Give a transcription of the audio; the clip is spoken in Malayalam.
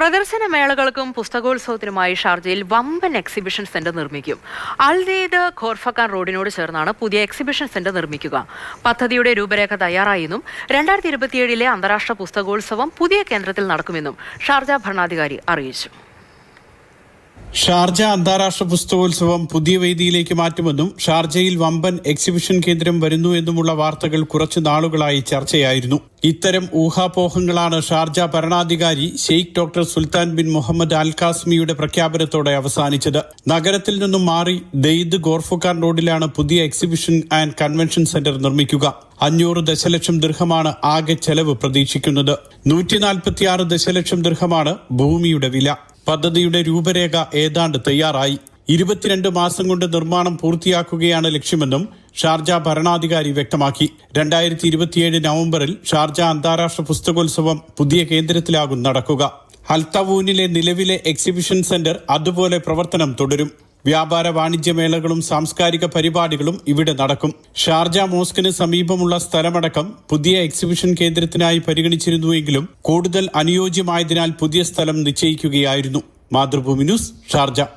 പ്രദർശന മേളകൾക്കും പുസ്തകോത്സവത്തിനുമായി ഷാർജയിൽ വമ്പൻ എക്സിബിഷൻ സെന്റർ നിർമ്മിക്കും. അൽദീദ് ഖോർഫക്കാൻ റോഡിനോട് ചേർന്നാണ് പുതിയ എക്സിബിഷൻ സെന്റർ നിർമ്മിക്കുക. പദ്ധതിയുടെ രൂപരേഖ തയ്യാറായെന്നും രണ്ടായിരത്തി ഇരുപത്തിയേഴിലെ അന്താരാഷ്ട്ര പുസ്തകോത്സവം പുതിയ കേന്ദ്രത്തിൽ നടക്കുമെന്നും ഷാർജ ഭരണാധികാരി അറിയിച്ചു. ഷാർജ അന്താരാഷ്ട്ര പുസ്തകോത്സവം പുതിയ വേദിയിലേക്ക് മാറ്റുമെന്നും ഷാർജയിൽ വമ്പൻ എക്സിബിഷൻ കേന്ദ്രം വരുന്നു എന്നുമുള്ള വാർത്തകൾ കുറച്ചു നാളുകളായി ചർച്ചയായിരുന്നു. ഇത്തരം ഊഹാപോഹങ്ങളാണ് ഷാർജ ഭരണാധികാരി Sheikh doctor Sultan bin Muhammad Al കാസ്മിയുടെ പ്രഖ്യാപനത്തോടെ അവസാനിച്ചത്. നഗരത്തിൽ നിന്നും മാറി ദെയ്ദ് ഗോർഫുഖാൻ റോഡിലാണ് പുതിയ എക്സിബിഷൻ ആൻഡ് കൺവെൻഷൻ സെന്റർ നിർമ്മിക്കുക. അഞ്ഞൂറ് ദശലക്ഷം ദീർഘമാണ് ആകെ ചെലവ് പ്രതീക്ഷിക്കുന്നത്. നൂറ്റി ദശലക്ഷം ദീർഘമാണ് ഭൂമിയുടെ വില. പദ്ധതിയുടെ രൂപരേഖ ഏതാണ്ട് തയ്യാറായി. ഇരുപത്തിരണ്ട് മാസം കൊണ്ട് നിർമ്മാണം പൂർത്തിയാക്കുകയാണ് ലക്ഷ്യമെന്നും ഷാർജ ഭരണാധികാരി വ്യക്തമാക്കി. രണ്ടായിരത്തി ഇരുപത്തിയേഴ് നവംബറിൽ ഷാർജ അന്താരാഷ്ട്ര പുസ്തകോത്സവം പുതിയ കേന്ദ്രത്തിലാകും നടക്കുക. ഹൽത്തവൂനിലെ നിലവിലെ എക്സിബിഷൻ സെന്റർ അതുപോലെ പ്രവർത്തനം തുടരും. വ്യാപാര വാണിജ്യ മേളകളും സാംസ്കാരിക പരിപാടികളും ഇവിടെ നടക്കും. ഷാർജ മോസ്കിന് സമീപമുള്ള സ്ഥലമടക്കം പുതിയ എക്സിബിഷൻ കേന്ദ്രത്തിനായി പരിഗണിച്ചിരുന്നുവെങ്കിലും കൂടുതൽ അനുയോജ്യമായതിനാൽ പുതിയ സ്ഥലം നിശ്ചയിക്കുകയായിരുന്നു. Mathrubhumi news Sharjah.